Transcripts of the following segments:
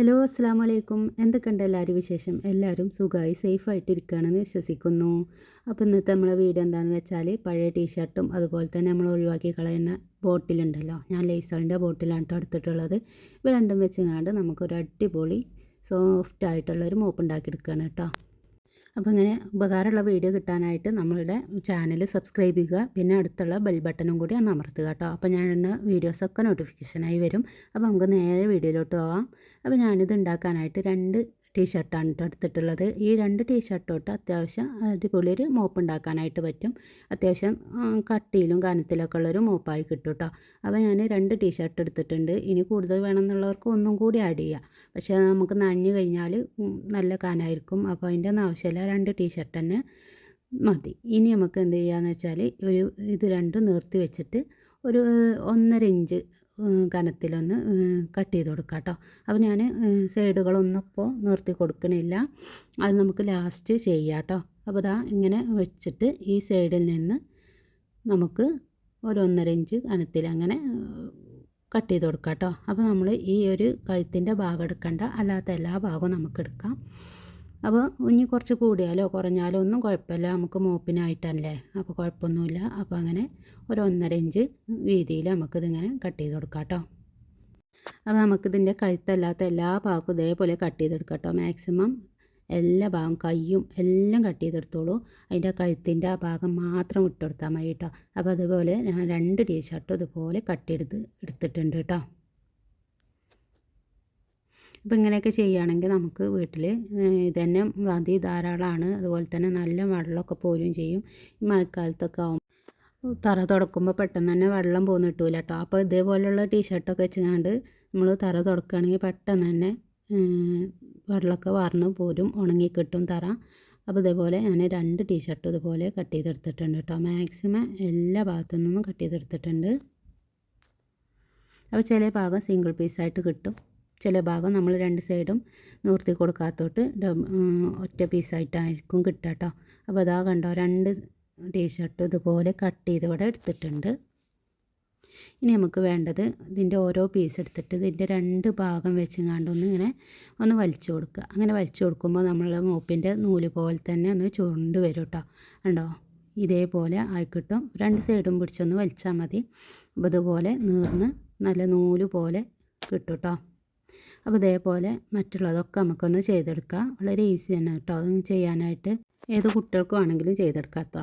Hello അസ്സാം വലൈക്കും എന്തൊക്കെയുണ്ട് എല്ലാവരും വിശേഷം? എല്ലാവരും സുഖമായി സേഫായിട്ട് ഇരിക്കുകയാണെന്ന് വിശ്വസിക്കുന്നു. അപ്പോൾ ഇന്നത്തെ നമ്മളെ വീട് എന്താണെന്ന് വെച്ചാൽ പഴയ ടീഷർട്ടും അതുപോലെ തന്നെ നമ്മൾ ഒഴിവാക്കി കളയുന്ന ബോട്ടിലുണ്ടല്ലോ. ഞാൻ ലേസറിന്റെ ബോട്ടിലാണ് കേട്ടോ എടുത്തിട്ടുള്ളത്. ഇവ രണ്ടും വെച്ചങ്ങാണ്ട് നമുക്കൊരു അടിപൊളി സോഫ്റ്റ് ആയിട്ടുള്ളൊരു മോപ്പ് ഉണ്ടാക്കിയെടുക്കുകയാണ് കേട്ടോ. അപ്പോൾ ഇങ്ങനെ ഉപകാരമുള്ള വീഡിയോ കിട്ടാനായിട്ട് നമ്മളുടെ ചാനൽ സബ്സ്ക്രൈബ് ചെയ്യുക. പിന്നെ അടുത്തുള്ള ബെൽ ബട്ടണും കൂടി ഒന്ന് അമർത്തുക കേട്ടോ. അപ്പോൾ ഞാൻ ഇന്ന് വീഡിയോസൊക്കെ നോട്ടിഫിക്കേഷനായി വരും. അപ്പോൾ നമുക്ക് നേരെ വീഡിയോയിലോട്ട് പോകാം അപ്പോൾ ഞാനിത് ഉണ്ടാക്കാനായിട്ട് രണ്ട് ടീഷർട്ടാണ് കേട്ടോ എടുത്തിട്ടുള്ളത്. ഈ രണ്ട് ടീഷർട്ട് തൊട്ട് അത്യാവശ്യം അടിപൊളി ഒരു മോപ്പ് ഉണ്ടാക്കാനായിട്ട് പറ്റും. അത്യാവശ്യം കട്ടിയിലും കനത്തിലൊക്കെ ഉള്ളൊരു മോപ്പായി കിട്ടും കേട്ടോ അപ്പോൾ ഞാൻ രണ്ട് ടീഷർട്ട് എടുത്തിട്ടുണ്ട്. ഇനി കൂടുതൽ വേണമെന്നുള്ളവർക്ക് ഒന്നും കൂടി ആഡ് ചെയ്യാം. പക്ഷേ നമുക്ക് നനഞ്ഞു കഴിഞ്ഞാൽ നല്ല കനായിരിക്കും. അപ്പോൾ അതിന്റെ ഒന്നും ആവശ്യമില്ല. രണ്ട് ടീഷർട്ട് തന്നെ മതി. ഇനി നമുക്ക് എന്ത് ചെയ്യാന്ന് വെച്ചാൽ ഒരു ഇത് രണ്ടും നിർത്തി വെച്ചിട്ട് ഒരു ഒന്നര ഇഞ്ച് കനത്തിലൊന്ന് കട്ട് ചെയ്ത് കൊടുക്കാം കേട്ടോ. അപ്പോൾ ഞാൻ സൈഡുകളൊന്നും ഇപ്പോൾ നിർത്തി കൊടുക്കണില്ല. അത് നമുക്ക് ലാസ്റ്റ് ചെയ്യാം കേട്ടോ. അപ്പോൾ ഇതാ ഇങ്ങനെ വെച്ചിട്ട് ഈ സൈഡിൽ നിന്ന് നമുക്ക് ഒരു ഒന്നര ഇഞ്ച് കനത്തിൽ അങ്ങനെ കട്ട് ചെയ്ത് കൊടുക്കാം കേട്ടോ. അപ്പോൾ നമ്മൾ ഈ ഒരു കഴുത്തിന്റെ ഭാഗം എടുക്കണ്ട. അല്ലാത്ത എല്ലാ ഭാഗവും നമുക്ക് എടുക്കാം. അപ്പോൾ ഇനി കുറച്ച് കൂടിയാലോ? കുറഞ്ഞാലോ? ഒന്നും കുഴപ്പമില്ല. നമുക്ക് മോപ്പിനായിട്ടല്ലേ? അപ്പോൾ കുഴപ്പമൊന്നുമില്ല. അപ്പോൾ അങ്ങനെ ഒരു ഒന്നര ഇഞ്ച് വീതിയിൽ നമുക്കിതിങ്ങനെ കട്ട് ചെയ്ത് കൊടുക്കാം കേട്ടോ. അപ്പോൾ നമുക്കിതിന്റെ കഴുത്തല്ലാത്ത എല്ലാ ഭാഗവും ഇതേപോലെ കട്ട് ചെയ്തെടുക്കാം കേട്ടോ. മാക്സിമം എല്ലാ ഭാഗം കയ്യും എല്ലാം കട്ട് ചെയ്തെടുത്തോളൂ അതിന്റെ കഴുത്തിന്റെ ആ ഭാഗം മാത്രം ഇട്ടെടുത്താൽ മതി കേട്ടോ. അപ്പോൾ അതുപോലെ ഞാൻ രണ്ട് ടീഷർട്ടും ഇതുപോലെ കട്ട് ചെയ്ത് എടുത്തിട്ടുണ്ട് കേട്ടോ. അപ്പോൾ ഇങ്ങനെയൊക്കെ ചെയ്യുകയാണെങ്കിൽ നമുക്ക് വീട്ടിൽ ഇതന്നെ മതി ധാരാളമാണ്. അതുപോലെ തന്നെ നല്ല വെള്ളമൊക്കെ പോലും ചെയ്യും. ഈ മഴക്കാലത്തൊക്കെ ആവും. തറ തുടക്കുമ്പോൾ പെട്ടെന്ന് തന്നെ വെള്ളം പോകുന്ന കിട്ടൂല കേട്ടോ. അപ്പോൾ ഇതേപോലെയുള്ള ടീഷർട്ടൊക്കെ വെച്ചുകൊണ്ട് നമ്മൾ തറ തുടക്കുകയാണെങ്കിൽ പെട്ടെന്ന് തന്നെ വെള്ളമൊക്കെ വാർന്ന് പോരും ഉണങ്ങി കിട്ടും തറ. അപ്പോൾ ഇതേപോലെ ഞാൻ രണ്ട് ടീഷർട്ട് ഇതുപോലെ കട്ട് ചെയ്തെടുത്തിട്ടുണ്ട് കേട്ടോ. മാക്സിമം എല്ലാ ഭാഗത്തു നിന്നും കട്ട് ചെയ്തെടുത്തിട്ടുണ്ട്. അപ്പോൾ ചില ഭാഗം സിംഗിൾ പീസായിട്ട് കിട്ടും. ചില ഭാഗം നമ്മൾ രണ്ട് സൈഡും നിവർത്തി കൊടുക്കാത്തോട്ട് ഒറ്റ പീസായിട്ടായിരിക്കും കിട്ടുക കേട്ടോ അപ്പോൾ അതാ കണ്ടോ രണ്ട് ടീഷർട്ട് ഇതുപോലെ കട്ട് ചെയ്ത് ഇവിടെ എടുത്തിട്ടുണ്ട്. ഇനി നമുക്ക് വേണ്ടത് ഇതിന്റെ ഓരോ പീസ് എടുത്തിട്ട് ഇതിന്റെ രണ്ട് ഭാഗം വെച്ചങ്ങാണ്ടൊന്ന് ഇങ്ങനെ ഒന്ന് വലിച്ചു കൊടുക്കുക. അങ്ങനെ വലിച്ചു കൊടുക്കുമ്പോൾ നമ്മൾ മോപ്പിന്റെ നൂൽ പോലെ തന്നെ ഒന്ന് ചുരുണ്ട് വരും കേട്ടോ. കണ്ടോ? ഇതേപോലെ ആയിക്കിട്ടും രണ്ട് സൈഡും പിടിച്ചൊന്ന് വലിച്ചാൽ മതി. അപ്പോൾ ഇതുപോലെ നീർന്ന് നല്ല നൂൽ പോലെ കിട്ടും കേട്ടോ. അപ്പോൾ ഇതേപോലെ മറ്റുള്ളതൊക്കെ നമുക്കൊന്ന് ചെയ്തെടുക്കാം. വളരെ ഈസി തന്നെ കേട്ടോ. അതൊന്ന് ചെയ്യാനായിട്ട് ഏത് കുട്ടികൾക്കും ആണെങ്കിലും ചെയ്തെടുക്കാം കേട്ടോ.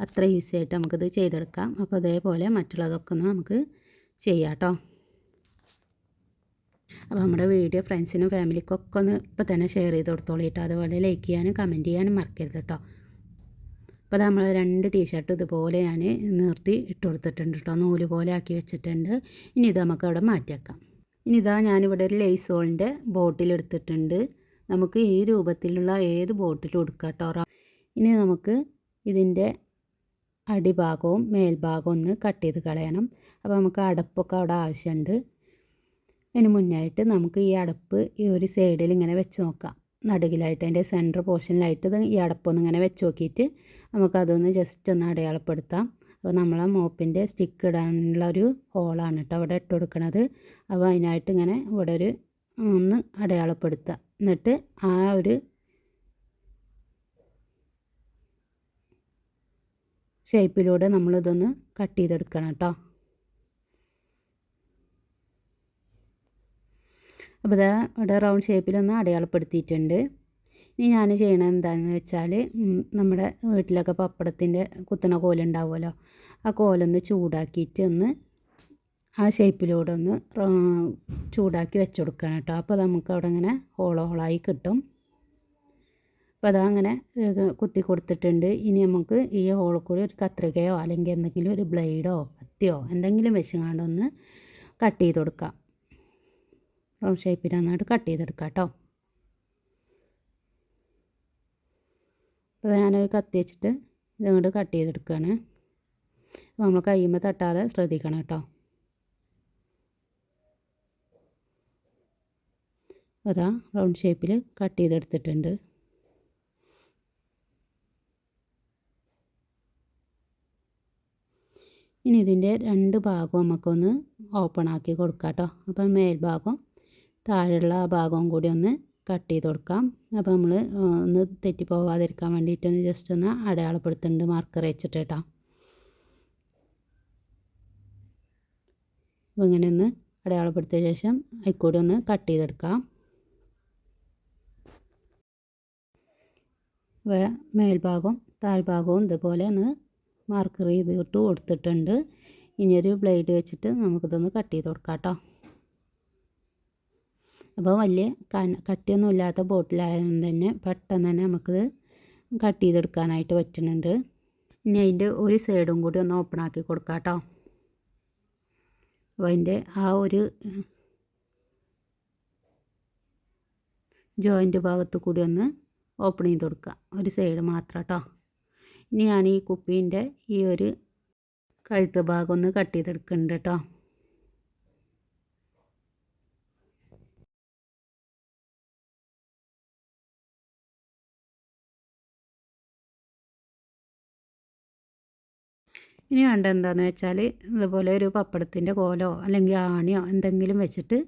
അത്ര ഈസി ആയിട്ട് നമുക്കിത് ചെയ്തെടുക്കാം. അപ്പോൾ അതേപോലെ മറ്റുള്ളതൊക്കെ ഒന്ന് നമുക്ക് ചെയ്യാം കേട്ടോ. അപ്പോൾ നമ്മുടെ വീഡിയോ ഫ്രണ്ട്സിനും ഫാമിലിക്കൊക്കെ ഒന്ന് ഇപ്പോൾ തന്നെ ഷെയർ ചെയ്ത് കൊടുത്തോളൂ കേട്ടോ. അതുപോലെ ലൈക്ക് ചെയ്യാനും കമന്റ് ചെയ്യാനും മറക്കരുത് കേട്ടോ. അപ്പോൾ നമ്മൾ രണ്ട് ടീഷർട്ട് ഇതുപോലെ ഞാൻ നിർത്തി ഇട്ട് കൊടുത്തിട്ടുണ്ട് കേട്ടോ. നൂൽ പോലെ ആക്കി വെച്ചിട്ടുണ്ട്. ഇനി ഇത് നമുക്ക് അവിടെ മാറ്റി വെക്കാം ഇനി ഇതാ ഞാനിവിടെ ഒരു ലേസോളിന്റെ ബോട്ടിൽ എടുത്തിട്ടുണ്ട്. നമുക്ക് ഈ രൂപത്തിലുള്ള ഏത് ബോട്ടിലും എടുക്കാം കേട്ടോ ഇനി നമുക്ക് ഇതിന്റെ അടിഭാഗവും മേൽഭാഗവും ഒന്ന് കട്ട് ചെയ്ത് കളയണം. അപ്പോൾ നമുക്ക് അടപ്പൊക്കെ അവിടെ ആവശ്യമുണ്ട് അതിന് മുന്നായിട്ട് നമുക്ക് ഈ അടപ്പ് ഈ ഒരു സൈഡിൽ ഇങ്ങനെ വെച്ച് നോക്കാം. നടുകിലായിട്ട് അതിന്റെ സെന്റർ പോർഷനിലായിട്ട് ഈ അടപ്പൊന്ന് ഇങ്ങനെ വെച്ച് നോക്കിയിട്ട് നമുക്കതൊന്ന് ജസ്റ്റ് ഒന്ന് അടയാളപ്പെടുത്താം. അപ്പോൾ നമ്മൾ ആ മോപ്പിന്റെ സ്റ്റിക്ക് ഇടാനുള്ള ഒരു ഹോളാണ് കേട്ടോ അവിടെ ഇട്ട് കൊടുക്കണത്. അപ്പോൾ അതിനായിട്ട് ഇങ്ങനെ ഇവിടെ ഒരു ഒന്ന് അടയാളപ്പെടുത്തുക. എന്നിട്ട് ആ ഒരു ഷേപ്പിലൂടെ നമ്മളിതൊന്ന് കട്ട് ചെയ്തെടുക്കണം കേട്ടോ. അപ്പോൾ ഇതാ ഇവിടെ റൗണ്ട് ഷേപ്പിലൊന്ന് അടയാളപ്പെടുത്തിയിട്ടുണ്ട്. ഇനി ഞാൻ ചെയ്യണത് എന്താണെന്ന് വെച്ചാൽ നമ്മുടെ വീട്ടിലൊക്കെ പപ്പടത്തിന്റെ കുത്തണ കോലുണ്ടാവുമല്ലോ ആ കോലൊന്ന് ചൂടാക്കിയിട്ട് ഒന്ന് ആ ഷേപ്പിലൂടെ ഒന്ന് ചൂടാക്കി വെച്ച് കൊടുക്കണം കേട്ടോ അപ്പോൾ നമുക്ക് അവിടെ ഇങ്ങനെ ഹോളോ ഹോളായി കിട്ടും അപ്പോൾ അതങ്ങനെ കുത്തി കൊടുത്തിട്ടുണ്ട്. ഇനി നമുക്ക് ഈ ഹോളിൽ കൂടി ഒരു കത്രികയോ അല്ലെങ്കിൽ എന്തെങ്കിലും ഒരു ബ്ലേഡോ കത്തിയോ എന്തെങ്കിലും വെച്ചുകൊണ്ടൊന്ന് കട്ട് ചെയ്ത് കൊടുക്കാം. റൗണ്ട് നന്നായിട്ട് കട്ട് ചെയ്തെടുക്കാം കേട്ടോ അപ്പോൾ ഞാനത് കത്തി വെച്ചിട്ട് ഇതങ്ങോട്ട് കട്ട് ചെയ്തെടുക്കുകയാണ് നമ്മൾ കയ്യുമ്പോൾ തട്ടാതെ ശ്രദ്ധിക്കണം കേട്ടോ. അതാ റൗണ്ട് ഷേപ്പിൽ കട്ട് ചെയ്തെടുത്തിട്ടുണ്ട്. ഇനി ഇതിന്റെ രണ്ട് ഭാഗവും നമുക്കൊന്ന് ഓപ്പൺ ആക്കി കൊടുക്കാം കേട്ടോ. അപ്പം മേൽഭാഗം താഴെയുള്ള ആ ഭാഗവും കൂടി ഒന്ന് കട്ട് ചെയ്ത് കൊടുക്കാം. അപ്പോൾ നമ്മൾ ഒന്ന് തെറ്റിപ്പോവാതിരിക്കാൻ വേണ്ടിയിട്ടൊന്ന് ജസ്റ്റ് ഒന്ന് അടയാളപ്പെടുത്തുന്നുണ്ട് മാർക്കർ വെച്ചിട്ട് കേട്ടോ അപ്പോൾ ഇങ്ങനെ ഒന്ന് അടയാളപ്പെടുത്തിയ ശേഷം അതിൽക്കൂടി ഒന്ന് കട്ട് ചെയ്തെടുക്കാം. മേൽഭാഗവും താഴ്ഭാഗവും ഇതുപോലെ ഒന്ന് മാർക്കർ ചെയ്തിട്ട് കൊടുത്തിട്ടുണ്ട്. ഇനിയൊരു ബ്ലേഡ് വെച്ചിട്ട് നമുക്കിതൊന്ന് കട്ട് ചെയ്ത് കൊടുക്കാം കേട്ടോ അപ്പോൾ വലിയ കട്ടിയൊന്നും ഇല്ലാത്ത ബോട്ടിലായതുകൊണ്ട് തന്നെ പെട്ടെന്ന് തന്നെ നമുക്കിത് കട്ട് ചെയ്തെടുക്കാനായിട്ട് പറ്റുന്നുണ്ട്. ഇനി അതിന്റെ ഒരു സൈഡും കൂടി ഒന്ന് ഓപ്പൺ ആക്കി കൊടുക്കാം കേട്ടോ. അപ്പോൾ അതിന്റെ ആ ഒരു ജോയിന്റ് ഭാഗത്ത് കൂടി ഒന്ന് ഓപ്പൺ ചെയ്ത് കൊടുക്കുക. ഒരു സൈഡ് മാത്രം കേട്ടോ. ഇനി ഞാൻ ഈ കുപ്പീന്റെ ഈ ഒരു കഴുത്ത് ഭാഗം ഒന്ന് കട്ട് ചെയ്തെടുക്കുന്നുണ്ട് കേട്ടോ. ഇനി വേണ്ട എന്താണെന്ന് വെച്ചാൽ ഇതുപോലെ ഒരു പപ്പടത്തിന്റെ കോലോ അല്ലെങ്കിൽ ആണിയോ എന്തെങ്കിലും വെച്ചിട്ട്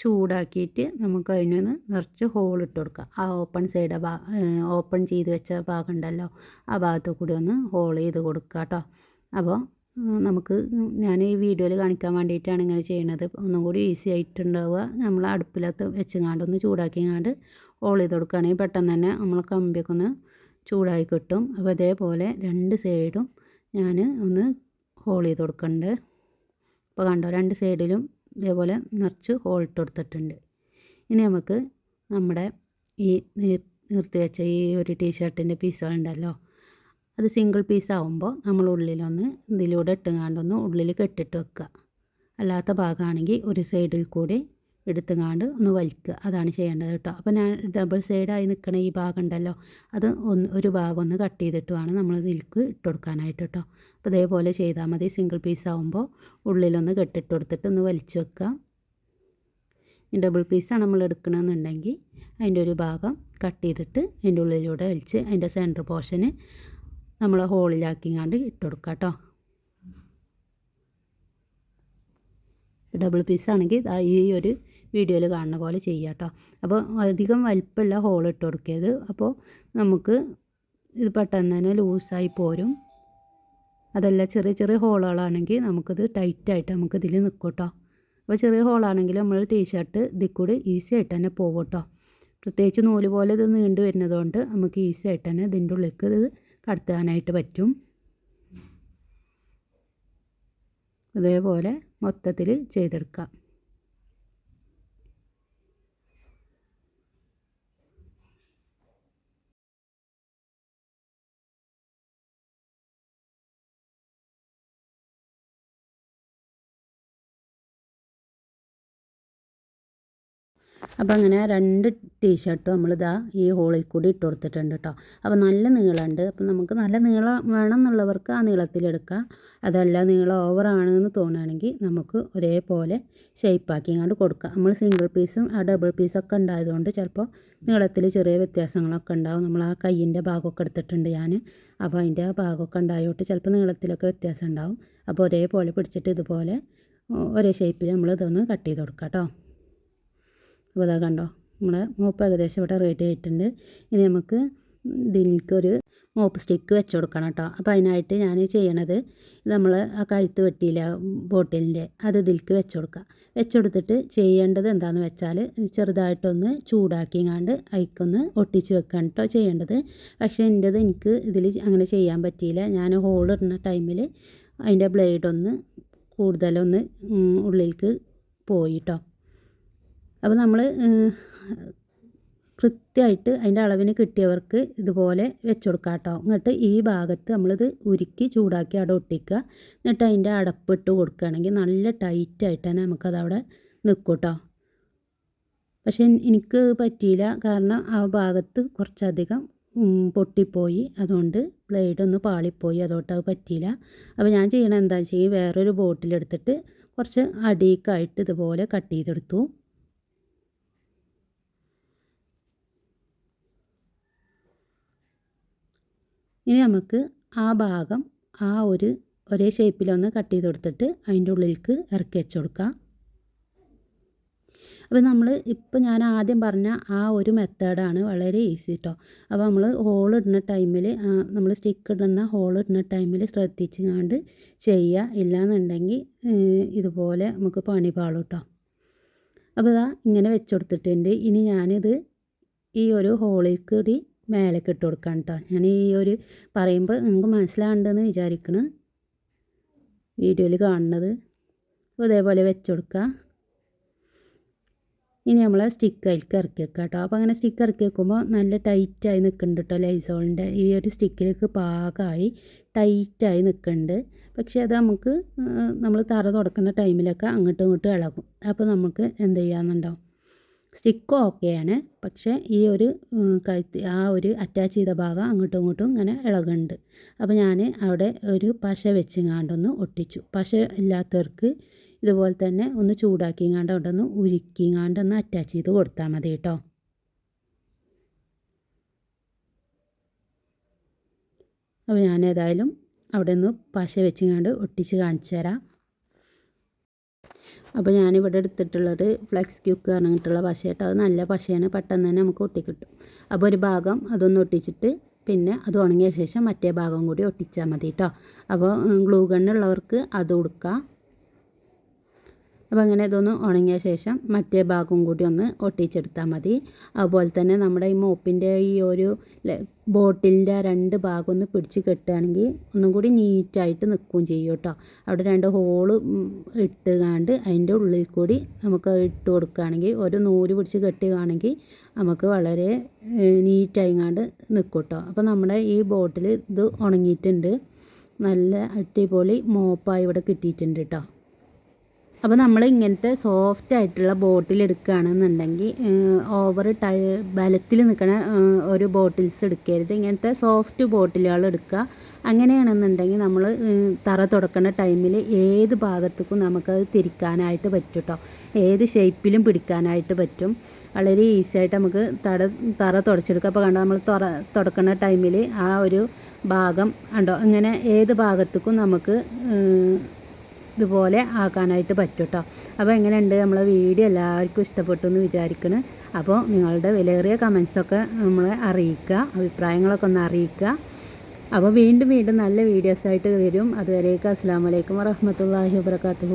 ചൂടാക്കിയിട്ട് നമുക്ക് അതിനൊന്ന് നിറച്ച് ഹോൾ ഇട്ട് കൊടുക്കാം. ആ ഓപ്പൺ സൈഡ് ഭാ ഓപ്പൺ ചെയ്ത് വെച്ച ഭാഗം ഉണ്ടല്ലോ ആ ഭാഗത്ത് കൂടി ഒന്ന് ഹോൾ ചെയ്ത് കൊടുക്കുക കേട്ടോ അപ്പോൾ നമുക്ക് ഞാൻ ഈ വീഡിയോയിൽ കാണിക്കാൻ വേണ്ടിയിട്ടാണ് ഇങ്ങനെ ചെയ്യുന്നത് ഒന്നും കൂടി ഈസി ആയിട്ടുണ്ടാവുക. നമ്മൾ അടുപ്പിലത്ത് വെച്ചങ്ങാണ്ട് ഒന്ന് ചൂടാക്കിങ്ങാണ്ട് ഹോൾ ചെയ്ത് കൊടുക്കുകയാണെങ്കിൽ പെട്ടെന്ന് തന്നെ നമ്മൾ കമ്പിയൊക്കെ ഒന്ന് ചൂടായി കിട്ടും. അപ്പോൾ അതേപോലെ രണ്ട് സൈഡും ഞാൻ ഒന്ന് ഹോൾ ചെയ്ത് കൊടുക്കുന്നുണ്ട് അപ്പോൾ കണ്ടോ രണ്ട് സൈഡിലും ഇതേപോലെ നിറച്ച് ഹോൾ ഇട്ട് കൊടുത്തിട്ടുണ്ട്. ഇനി നമുക്ക് നമ്മുടെ ഈ നിർത്തി വെച്ച ഈ ഒരു ടീഷർട്ടിന്റെ പീസുകളുണ്ടല്ലോ അത് സിംഗിൾ പീസ് ആകുമ്പോൾ നമ്മൾ ഉള്ളിലൊന്ന് ഇതിലൂടെ ഇട്ടുകാണ്ടൊന്ന് ഉള്ളിൽ കെട്ടിട്ട് വെക്കുക അല്ലാത്ത ഭാഗമാണെങ്കിൽ ഒരു സൈഡിൽ കൂടി എടുത്തുങ്ങാണ്ട് ഒന്ന് വലിക്കുക. അതാണ് ചെയ്യേണ്ടത് കേട്ടോ. അപ്പോൾ ഞാൻ ഡബിൾ സൈഡായി നിൽക്കണ ഈ ഭാഗം ഉണ്ടല്ലോ അത് ഒന്ന് ഒരു ഭാഗം ഒന്ന് കട്ട് ചെയ്തിട്ട് വേണം നമ്മൾ ഇതിലേക്ക് ഇട്ട് കൊടുക്കാനായിട്ട് കേട്ടോ. അപ്പോൾ ഇതേപോലെ ചെയ്താൽ മതി. സിംഗിൾ പീസ് ആകുമ്പോൾ ഉള്ളിലൊന്ന് കെട്ടിട്ട് കൊടുത്തിട്ട് ഒന്ന് വലിച്ചു വെക്കുക. ഡബിൾ പീസാണ് നമ്മൾ എടുക്കണമെന്നുണ്ടെങ്കിൽ അതിന്റെ ഒരു ഭാഗം കട്ട് ചെയ്തിട്ട് അതിന്റെ ഉള്ളിലൂടെ വലിച്ച് അതിന്റെ സെന്റർ പോർഷന് നമ്മൾ ഹോളിലാക്കിങ്ങാണ്ട് ഇട്ട് കൊടുക്കുക കേട്ടോ. ഡബിൾ പീസാണെങ്കിൽ ഈ ഒരു വീഡിയോയിൽ കാണുന്ന പോലെ ചെയ്യുക കേട്ടോ അപ്പോൾ അധികം വലിപ്പമുള്ള ഹോൾ ഇട്ട് കൊടുക്കരുത്. അപ്പോൾ നമുക്ക് ഇത് പെട്ടെന്ന് തന്നെ ലൂസായി പോരും. അതല്ല ചെറിയ ചെറിയ ഹോളുകളാണെങ്കിൽ നമുക്കിത് ടൈറ്റായിട്ട് നമുക്ക് ഇതിൽ നിൽക്കും കേട്ടോ അപ്പോൾ ചെറിയ ഹോളാണെങ്കിൽ നമ്മൾ ടീഷർട്ട് ഇതിൽ കൂടി ഈസി ആയിട്ട് തന്നെ പോകും കേട്ടോ പ്രത്യേകിച്ച് നൂൽ പോലെ ഇത് നീണ്ടു വരുന്നതുകൊണ്ട് നമുക്ക് ഈസി ആയിട്ട് തന്നെ ഇതിന്റെ ഉള്ളിലേക്ക് ഇത് കടത്താനായിട്ട് പറ്റും. അതേപോലെ മൊത്തത്തിൽ ചെയ്തെടുക്കാം. അപ്പോൾ അങ്ങനെ രണ്ട് ടീഷർട്ടും നമ്മളിതാ ഈ ഹോളിൽ കൂടി ഇട്ട് കൊടുത്തിട്ടുണ്ട് കേട്ടോ. അപ്പോൾ നല്ല നീളമുണ്ട്. അപ്പോൾ നമുക്ക് നല്ല നീളം വേണം എന്നുള്ളവർക്ക് ആ നീളത്തിലെടുക്കാം അതല്ല നീളം ഓവറാണെന്ന് തോന്നുകയാണെങ്കിൽ നമുക്ക് ഒരേപോലെ ഷേപ്പാക്കി ഇങ്ങോട്ട് കൊടുക്കാം. നമ്മൾ സിംഗിൾ പീസും ആ ഡബിൾ പീസൊക്കെ ഉണ്ടായതുകൊണ്ട് ചിലപ്പോൾ നീളത്തിൽ ചെറിയ വ്യത്യാസങ്ങളൊക്കെ ഉണ്ടാവും. നമ്മൾ ആ കയ്യിന്റെ ഭാഗമൊക്കെ എടുത്തിട്ടുണ്ട് ഞാൻ. അപ്പോൾ അതിന്റെ ആ ഭാഗമൊക്കെ ഉണ്ടായോട്ട് ചിലപ്പോൾ നീളത്തിലൊക്കെ വ്യത്യാസം ഉണ്ടാവും. അപ്പോൾ ഒരേപോലെ പിടിച്ചിട്ട് ഇതുപോലെ ഒരേ ഷേപ്പിൽ നമ്മൾ ഇതൊന്ന് കട്ട് ചെയ്ത് കൊടുക്കാം കേട്ടോ. അപ്പോൾ അതാ കണ്ടോ നമ്മുടെ മോപ്പ് ഏകദേശം ഇവിടെ റേറ്റ് ആയിട്ടുണ്ട്. ഇനി നമുക്ക് ഇതിലേക്കൊരു മോപ്പ് സ്റ്റിക്ക് വെച്ച് കൊടുക്കണം കേട്ടോ. അപ്പോൾ അതിനായിട്ട് ഞാൻ ചെയ്യണത് നമ്മൾ ആ കഴുത്ത് വെട്ടിയില്ല ബോട്ടിലിന്റെ അത് ഇതിലേക്ക് വെച്ച് കൊടുക്കുക. വെച്ച് കൊടുത്തിട്ട് ചെയ്യേണ്ടത് എന്താണെന്ന് വെച്ചാൽ ചെറുതായിട്ടൊന്ന് ചൂടാക്കിങ്ങാണ്ട് അതിക്കൊന്ന് ഒട്ടിച്ച് വെക്കാൻ കേട്ടോ ചെയ്യേണ്ടത്. പക്ഷേ എന്റെത് എനിക്ക് ഇതിൽ അങ്ങനെ ചെയ്യാൻ പറ്റിയില്ല. ഞാൻ ഹോൾ ഇടുന്ന ടൈമിൽ അതിന്റെ ബ്ലേഡൊന്ന് കൂടുതലൊന്ന് ഉള്ളിലേക്ക് പോയി കേട്ടോ. അപ്പോൾ നമ്മൾ കൃത്യമായിട്ട് അതിന്റെ അളവിന് കിട്ടിയവർക്ക് ഇതുപോലെ വെച്ച് കൊടുക്കാം കേട്ടോ എന്നിട്ട് ഈ ഭാഗത്ത് നമ്മളിത് ഉരുക്കി ചൂടാക്കി അവിടെ ഒട്ടിക്കുക. എന്നിട്ട് അതിന്റെ അടപ്പിട്ട് കൊടുക്കുകയാണെങ്കിൽ നല്ല ടൈറ്റായിട്ട് തന്നെ നമുക്കതവിടെ നിൽക്കും കേട്ടോ പക്ഷെ എനിക്ക് പറ്റിയില്ല. കാരണം ആ ഭാഗത്ത് കുറച്ചധികം പൊട്ടിപ്പോയി. അതുകൊണ്ട് ബ്ലേഡ് ഒന്ന് പാളിപ്പോയി. അതുകൊണ്ട് അത് പറ്റിയില്ല. അപ്പോൾ ഞാൻ ചെയ്യണത് എന്താ വെച്ചാൽ വേറൊരു ബോട്ടിലെടുത്തിട്ട് കുറച്ച് അടിക്കായിട്ട് ഇതുപോലെ കട്ട് ചെയ്തെടുത്തു. ഇനി നമുക്ക് ആ ഭാഗം ആ ഒരു ഒരേ ഷേപ്പിലൊന്ന് കട്ട് ചെയ്ത് കൊടുത്തിട്ട് അതിന്റെ ഉള്ളിലേക്ക് ഇറക്കി വെച്ച് കൊടുക്കാം. അപ്പോൾ നമ്മൾ ഇപ്പോൾ ഞാൻ ആദ്യം പറഞ്ഞ ആ ഒരു മെത്തേഡാണ് വളരെ ഈസി കേട്ടോ അപ്പോൾ നമ്മൾ ഹോൾ ഇടുന്ന ടൈമിൽ നമ്മൾ സ്റ്റിക്ക് ഇടുന്ന ഹോൾ ഇടുന്ന ടൈമിൽ ശ്രദ്ധിച്ച് കണ്ട് ചെയ്യുക ഇല്ലയെന്നുണ്ടെങ്കിൽ ഇതുപോലെ നമുക്ക് പണി പാളും കേട്ടോ അപ്പോൾ ഇതാ ഇങ്ങനെ വെച്ച് കൊടുത്തിട്ടുണ്ട്. ഇനി ഞാനിത് ഈ ഒരു ഹോളിൽ കൂടി മേലേക്ക് ഇട്ട് കൊടുക്കാം കേട്ടോ ഞാൻ ഈ ഒരു പറയുമ്പോൾ നിങ്ങൾക്ക് മനസ്സിലാകണ്ടെന്ന് വിചാരിക്കണം. വീഡിയോയിൽ കാണുന്നത്. അപ്പോൾ ഇതേപോലെ വെച്ച് കൊടുക്കുക ഇനി നമ്മൾ സ്റ്റിക്ക് അതിലേക്ക് ഇറക്കി വെക്കുക കേട്ടോ അപ്പോൾ അങ്ങനെ സ്റ്റിക്ക് ഇറക്കി വെക്കുമ്പോൾ നല്ല ടൈറ്റായി നിൽക്കുന്നുണ്ട് കേട്ടോ ലൈസോളിന്റെ ഈ ഒരു സ്റ്റിക്കിലേക്ക് പാകമായി ടൈറ്റായി നിൽക്കുന്നുണ്ട് പക്ഷേ അത് നമുക്ക് നമ്മൾ തറ തുടക്കുന്ന ടൈമിലൊക്കെ അങ്ങോട്ടും ഇങ്ങോട്ടും ഇളകും. അപ്പോൾ നമുക്ക് എന്ത് ചെയ്യാമെന്നുണ്ടാവും സ്റ്റിക്ക് ഓക്കെയാണ് പക്ഷേ ഈ ഒരു കഴുത്ത് ആ ഒരു അറ്റാച്ച് ചെയ്ത ഭാഗം അങ്ങോട്ടും ഇങ്ങോട്ടും ഇങ്ങനെ ഇളകുന്നുണ്ട്. അപ്പോൾ ഞാൻ അവിടെ ഒരു പശ വെച്ചിങ്ങാണ്ടൊന്ന് ഒട്ടിച്ചു. പശ ഇല്ലാത്തവർക്ക് ഇതുപോലെ തന്നെ ഒന്ന് ചൂടാക്കിങ്ങാണ്ട് അവിടെ ഒന്ന് ഉരുക്കിങ്ങാണ്ട് ഒന്ന് അറ്റാച്ച് ചെയ്ത് കൊടുത്താൽ മതി കേട്ടോ. അപ്പോൾ ഞാൻ ഏതായാലും അവിടെ നിന്ന് പശ വെച്ചിങ്ങാണ്ട് ഒട്ടിച്ച് കാണിച്ചു തരാം. അപ്പോൾ ഞാനിവിടെ എടുത്തിട്ടുള്ളത് ഫ്ലെക്സ് ക്യൂക്ക് പറഞ്ഞിട്ടുള്ള പശയായിട്ട് അത് നല്ല പശയാണ്. പെട്ടെന്ന് തന്നെ നമുക്ക് ഒട്ടിക്കിട്ടും അപ്പോൾ ഒരു ഭാഗം അതൊന്ന് ഒട്ടിച്ചിട്ട് പിന്നെ അത് ഉണങ്ങിയ ശേഷം മറ്റേ ഭാഗം കൂടി ഒട്ടിച്ചാൽ മതി കേട്ടോ അപ്പോൾ ഗ്ലൂ ഗണ്ണുള്ളവർക്ക് അത് കൊടുക്കാം അപ്പോൾ അങ്ങനെ ഇതൊന്ന് ഉണങ്ങിയ ശേഷം മറ്റേ ഭാഗവും കൂടി ഒന്ന് ഒട്ടിച്ചെടുത്താൽ മതി. അതുപോലെ തന്നെ നമ്മുടെ ഈ മോപ്പിന്റെ ഈ ഒരു ബോട്ടിലിന്റെ ആ രണ്ട് ഭാഗം ഒന്ന് പിടിച്ച് കെട്ടുകയാണെങ്കിൽ ഒന്നും കൂടി നീറ്റായിട്ട് നിൽക്കുകയും ചെയ്യും കേട്ടോ. അവിടെ രണ്ട് ഹോൾ ഇട്ടുകാണ്ട് അതിന്റെ ഉള്ളിൽ കൂടി നമുക്ക് ഇട്ട് കൊടുക്കുകയാണെങ്കിൽ ഒരു നൂൽ പിടിച്ച് കെട്ടുകയാണെങ്കിൽ നമുക്ക് വളരെ നീറ്റായിങ്ങാണ്ട് നിൽക്കും കേട്ടോ. അപ്പോൾ നമ്മുടെ ഈ ബോട്ടിൽ ഇത് ഉണങ്ങിയിട്ടുണ്ട്. നല്ല അടിപൊളി മോപ്പായി ഇവിടെ കിട്ടിയിട്ടുണ്ട് കേട്ടോ. അപ്പോൾ നമ്മൾ ഇങ്ങനത്തെ സോഫ്റ്റ് ആയിട്ടുള്ള ബോട്ടിൽ എടുക്കുകയാണെന്നുണ്ടെങ്കിൽ ഓവർ ടൈ ബലത്തിൽ നിൽക്കുന്ന ഒരു ബോട്ടിൽസ് എടുക്കരുത്. ഇങ്ങനത്തെ സോഫ്റ്റ് ബോട്ടിലുകൾ എടുക്കുക. അങ്ങനെയാണെന്നുണ്ടെങ്കിൽ നമ്മൾ തറ തുടക്കുന്ന ടൈമിൽ ഏത് ഭാഗത്തേക്കും നമുക്കത് തിരിക്കാനായിട്ട് പറ്റും കേട്ടോ ഏത് ഷേപ്പിലും പിടിക്കാനായിട്ട് പറ്റും. വളരെ ഈസി ആയിട്ട് നമുക്ക് തട തറ തുടച്ചെടുക്കുക. അപ്പോൾ കണ്ടോ നമ്മൾ തുറ തുടക്കുന്ന ടൈമിൽ ആ ഒരു ഭാഗം ഉണ്ടോ ഇങ്ങനെ ഏത് ഭാഗത്തേക്കും നമുക്ക് ഇതുപോലെ ആക്കാനായിട്ട് പറ്റും കേട്ടോ അപ്പോൾ എങ്ങനെയുണ്ട് നമ്മളെ വീഡിയോ? എല്ലാവർക്കും ഇഷ്ടപ്പെട്ടു എന്ന് വിചാരിക്കണം. അപ്പോൾ നിങ്ങളുടെ വിലയേറിയ കമൻസൊക്കെ നമ്മളെ അറിയിക്കുക അഭിപ്രായങ്ങളൊക്കെ ഒന്ന് അറിയിക്കുക. അപ്പോൾ വീണ്ടും വീണ്ടും നല്ല വീഡിയോസായിട്ട് വരും. അതുവരേക്കും അസ്സാം വലൈക്കും വറഹമത്തല്ലാഹി വാബർക്കാത്തു